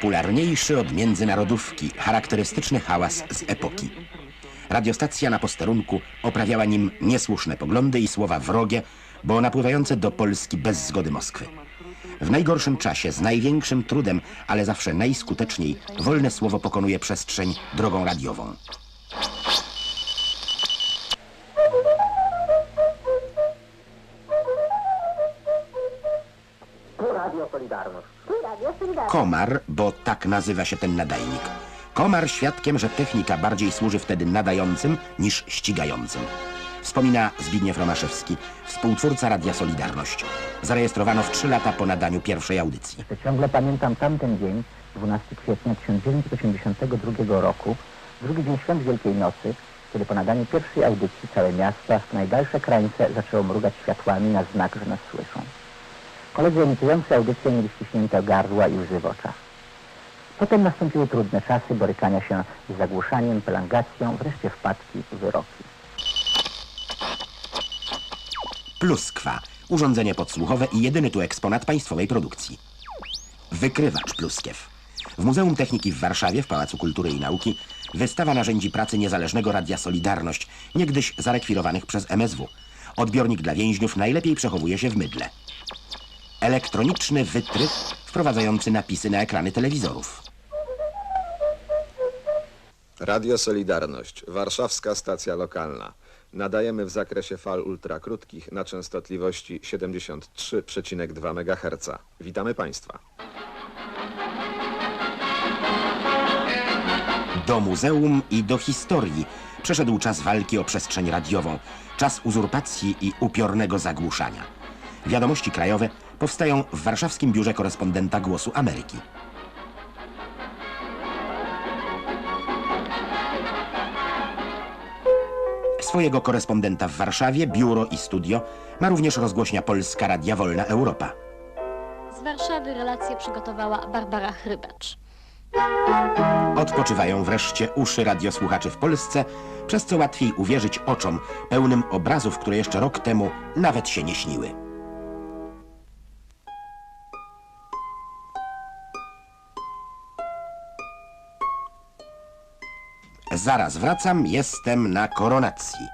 Popularniejszy od międzynarodówki, charakterystyczny hałas z epoki. Radiostacja na posterunku oprawiała nim niesłuszne poglądy i słowa wrogie, bo napływające do Polski bez zgody Moskwy. W najgorszym czasie, z największym trudem, ale zawsze najskuteczniej, wolne słowo pokonuje przestrzeń drogą radiową. Radio Solidarność. Komar, bo tak nazywa się ten nadajnik. Komar świadkiem, że technika bardziej służy wtedy nadającym niż ścigającym. Wspomina Zbigniew Romaszewski, współtwórca Radia Solidarność. Zarejestrowano w trzy lata po nadaniu pierwszej audycji. To ciągle pamiętam tamten dzień, 12 kwietnia 1982 roku, drugi dzień świąt Wielkiej Nocy, kiedy po nadaniu pierwszej audycji całe miasto, aż po najdalsze krańce zaczęło mrugać światłami na znak, że nas słyszą. Koledzy emitujący audycję mieli ściśnięte gardła i łzy w oczach. Potem nastąpiły trudne czasy borykania się z zagłuszaniem, pelangacją, wreszcie wpadki, wyroki. Pluskwa. Urządzenie podsłuchowe i jedyny tu eksponat państwowej produkcji. Wykrywacz pluskiew. W Muzeum Techniki w Warszawie, w Pałacu Kultury i Nauki, wystawa narzędzi pracy niezależnego Radia Solidarność, niegdyś zarekwirowanych przez MSW. Odbiornik dla więźniów najlepiej przechowuje się w mydle. Elektroniczny wytrych wprowadzający napisy na ekrany telewizorów. Radio Solidarność, warszawska stacja lokalna. Nadajemy w zakresie fal ultrakrótkich na częstotliwości 73,2 MHz. Witamy Państwa. Do muzeum i do historii przeszedł czas walki o przestrzeń radiową, czas uzurpacji i upiornego zagłuszania. Wiadomości krajowe powstają w warszawskim biurze korespondenta Głosu Ameryki. Swojego korespondenta w Warszawie, biuro i studio ma również rozgłośnia Polska Radia Wolna Europa. Z Warszawy relację przygotowała Barbara Chrybacz. Odpoczywają wreszcie uszy radiosłuchaczy w Polsce, przez co łatwiej uwierzyć oczom pełnym obrazów, które jeszcze rok temu nawet się nie śniły. Zaraz wracam, jestem na koronacji.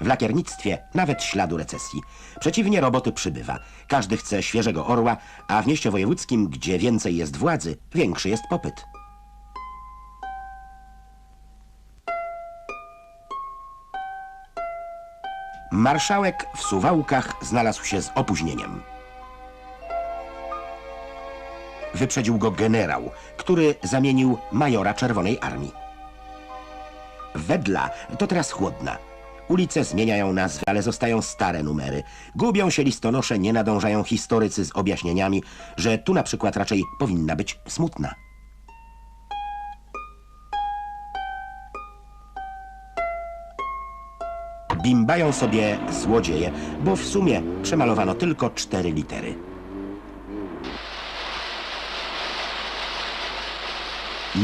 W lakiernictwie nawet śladu recesji. Przeciwnie, roboty przybywa. Każdy chce świeżego orła, a w mieście wojewódzkim, gdzie więcej jest władzy, większy jest popyt. Marszałek w Suwałkach znalazł się z opóźnieniem. Wyprzedził go generał, który zamienił majora Czerwonej Armii. Wedla to teraz chłodna. Ulice zmieniają nazwy, ale zostają stare numery. Gubią się listonosze, nie nadążają historycy z objaśnieniami, że tu na przykład raczej powinna być smutna. Bimbają sobie złodzieje, bo w sumie przemalowano tylko cztery litery.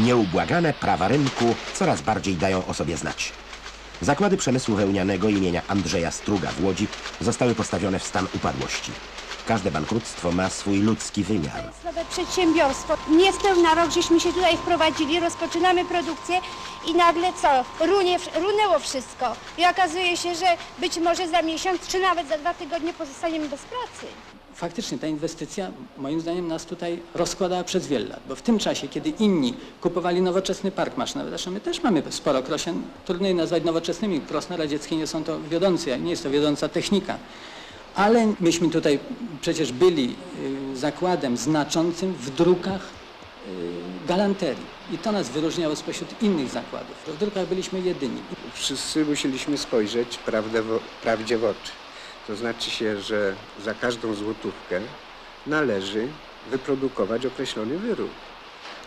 Nieubłagane prawa rynku coraz bardziej dają o sobie znać. Zakłady przemysłu wełnianego imienia Andrzeja Struga w Łodzi zostały postawione w stan upadłości. Każde bankructwo ma swój ludzki wymiar. nowe przedsiębiorstwo. Niespełna rok żeśmy się tutaj wprowadzili, rozpoczynamy produkcję i nagle co? Runie, runęło wszystko. I okazuje się, że być może za miesiąc, czy nawet za dwa tygodnie pozostaniemy bez pracy. faktycznie ta inwestycja moim zdaniem nas tutaj rozkładała przez wiele lat, bo w tym czasie, kiedy inni kupowali nowoczesny park maszynowy, zresztą my też mamy sporo krosien, trudno je nazwać nowoczesnymi, krosna radzieckie nie są to wiodące, nie jest to wiodąca technika, ale myśmy tutaj przecież byli y, zakładem znaczącym w drukach y, galanterii i to nas wyróżniało spośród innych zakładów. W drukach byliśmy jedyni. wszyscy musieliśmy spojrzeć prawdę w, prawdzie w oczy. To znaczy się, że za każdą złotówkę należy wyprodukować określony wyrób.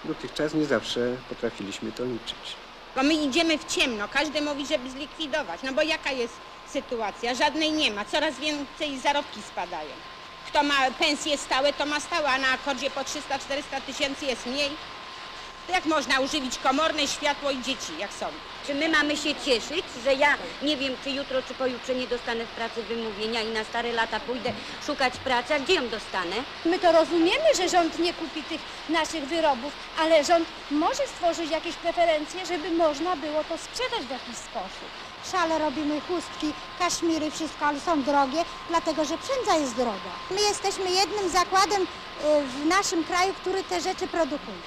Dotychczas nie zawsze potrafiliśmy to liczyć. Bo my idziemy w ciemno, każdy mówi, żeby zlikwidować. No bo jaka jest sytuacja? Żadnej nie ma, coraz więcej zarobki spadają. Kto ma pensje stałe, to ma stałe, a na akordzie po 300-400 tysięcy jest mniej. To jak można używić komorne światło i dzieci, jak są? Czy my mamy się cieszyć, że ja nie wiem, czy jutro, czy pojutrze nie dostanę w pracy wymówienia i na stare lata pójdę szukać pracy, a gdzie ją dostanę? My to rozumiemy, że rząd nie kupi tych naszych wyrobów, ale rząd może stworzyć jakieś preferencje, żeby można było to sprzedać w jakiś sposób. Szale robimy, chustki, kaszmiry, wszystko, ale są drogie, dlatego że przędza jest droga. My jesteśmy jednym zakładem y, w naszym kraju, który te rzeczy produkuje.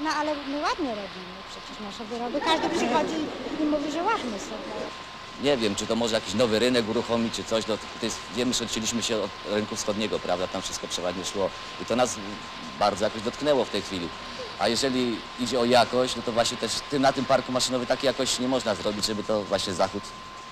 No ale my ładnie robimy przecież nasze wyroby. Każdy przychodzi i mówi, że ładne są. Nie wiem, czy to może jakiś nowy rynek uruchomić, czy coś. No, to jest, wiemy, że odcięliśmy się od rynku wschodniego, prawda? Tam wszystko przeważnie szło i to nas bardzo jakoś dotknęło w tej chwili. A jeżeli idzie o jakość, no to właśnie też tym, na tym parku maszynowym takiej jakości nie można zrobić, żeby to właśnie Zachód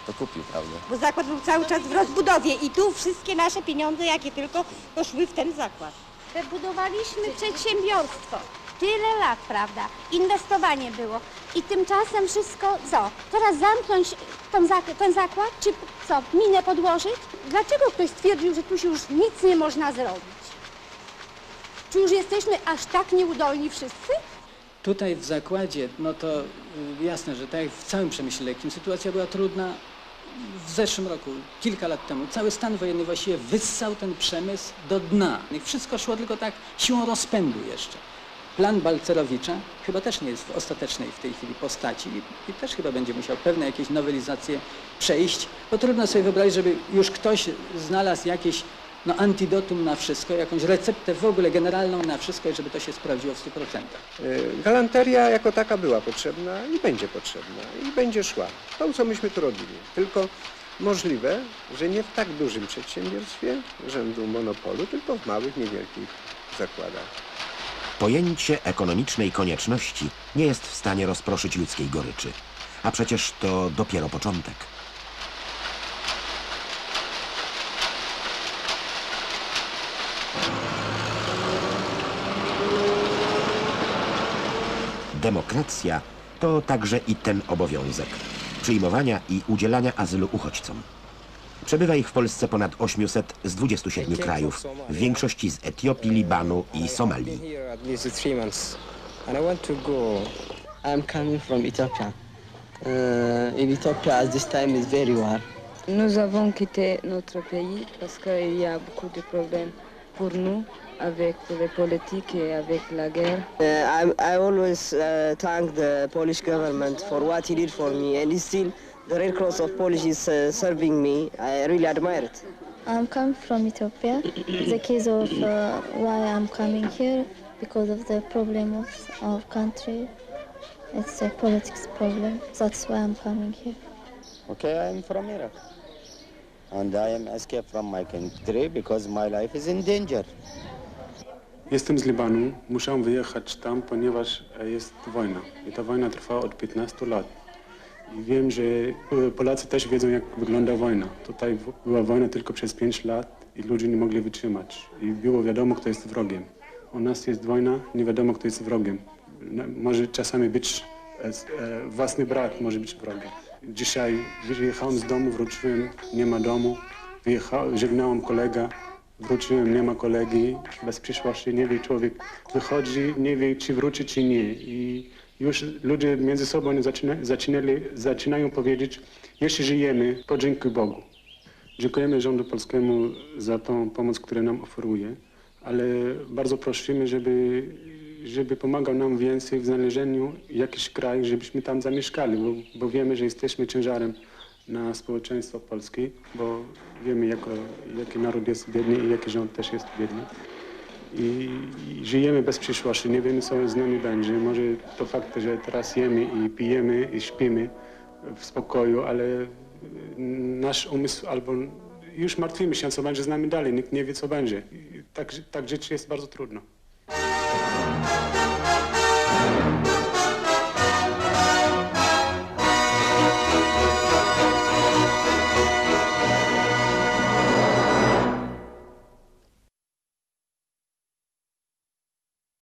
to kupił, prawda? Bo zakład był cały czas w rozbudowie i tu wszystkie nasze pieniądze, jakie tylko, poszły w ten zakład. Wybudowaliśmy przedsiębiorstwo. Tyle lat, prawda? Inwestowanie było. I tymczasem wszystko co? Teraz zamknąć tą zak- ten zakład? Czy co? Minę podłożyć? Dlaczego ktoś stwierdził, że tu się już nic nie można zrobić? Czy już jesteśmy aż tak nieudolni wszyscy? Tutaj w zakładzie, no to y, jasne, że tak jak w całym przemyśle lekkim sytuacja była trudna. W zeszłym roku, kilka lat temu, cały stan wojenny właściwie wyssał ten przemysł do dna. I wszystko szło tylko tak siłą rozpędu jeszcze. Plan Balcerowicza chyba też nie jest w ostatecznej w tej chwili postaci i, i też chyba będzie musiał pewne jakieś nowelizacje przejść, bo trudno sobie wyobrazić, żeby już ktoś znalazł jakieś no, antidotum na wszystko, jakąś receptę w ogóle generalną na wszystko i żeby to się sprawdziło w 100%. Y, Galanteria jako taka była potrzebna i będzie potrzebna i będzie szła. To, co myśmy tu robili. Tylko możliwe, że nie w tak dużym przedsiębiorstwie rzędu monopolu, tylko w małych, niewielkich zakładach. Pojęcie ekonomicznej konieczności nie jest w stanie rozproszyć ludzkiej goryczy. A przecież to dopiero początek. Demokracja to także i ten obowiązek przyjmowania i udzielania azylu uchodźcom. Przebywa ich w Polsce ponad 800 z 27 krajów, w większości z Etiopii, Libanu i Somalii. I'm coming from Ethiopia. Uh, in Ethiopia, at this time, is very war. Nous avons quitté notre pays parce qu'il y a beaucoup de problèmes pour nous avec les politiques et avec la guerre. Uh, I, I always uh, thank the Polish government for what he did for me, and still the Red Cross of Polish is uh, serving me. I really admire it. I'm coming from Ethiopia. the case of uh, why I'm coming here because of the problem of our country. It's a politics problem. That's why I'm coming here. Okay, I'm from Iraq. And I am escaped from my country because my life is in danger. Jestem z Libanu, muszę wyjechać tam, ponieważ e, jest wojna. I ta wojna trwa od 15 lat. I wiem, że e, Polacy też wiedzą, jak wygląda wojna. Tutaj była wojna tylko przez 5 lat i ludzie nie mogli wytrzymać. I było wiadomo, kto jest wrogiem. U nas jest wojna, nie wiadomo, kto jest wrogiem. Może czasami być e, własny brat, może być wrogiem. Dzisiaj wyjechałem z domu, wróciłem, nie ma domu. Wyjechałem, żegnałem kolega, Wróciłem, nie ma kolegi, bez przyszłości, nie wie człowiek, wychodzi, nie wie czy wróci, czy nie. I już ludzie między sobą zaczyna, zaczynali, zaczynają powiedzieć, jeśli żyjemy, podziękuj Bogu. Dziękujemy rządu polskiemu za tą pomoc, którą nam oferuje, ale bardzo prosimy, żeby, żeby pomagał nam więcej w znalezieniu jakiś kraj, żebyśmy tam zamieszkali, bo, bo wiemy, że jesteśmy ciężarem na społeczeństwo polskie, bo wiemy, jako, jaki naród jest biedny i jaki rząd też jest biedny. I, I żyjemy bez przyszłości, nie wiemy, co z nami będzie. Może to fakt, że teraz jemy i pijemy i śpimy w spokoju, ale nasz umysł albo już martwimy się, co będzie z nami dalej. Nikt nie wie, co będzie. I tak, tak jest bardzo trudno.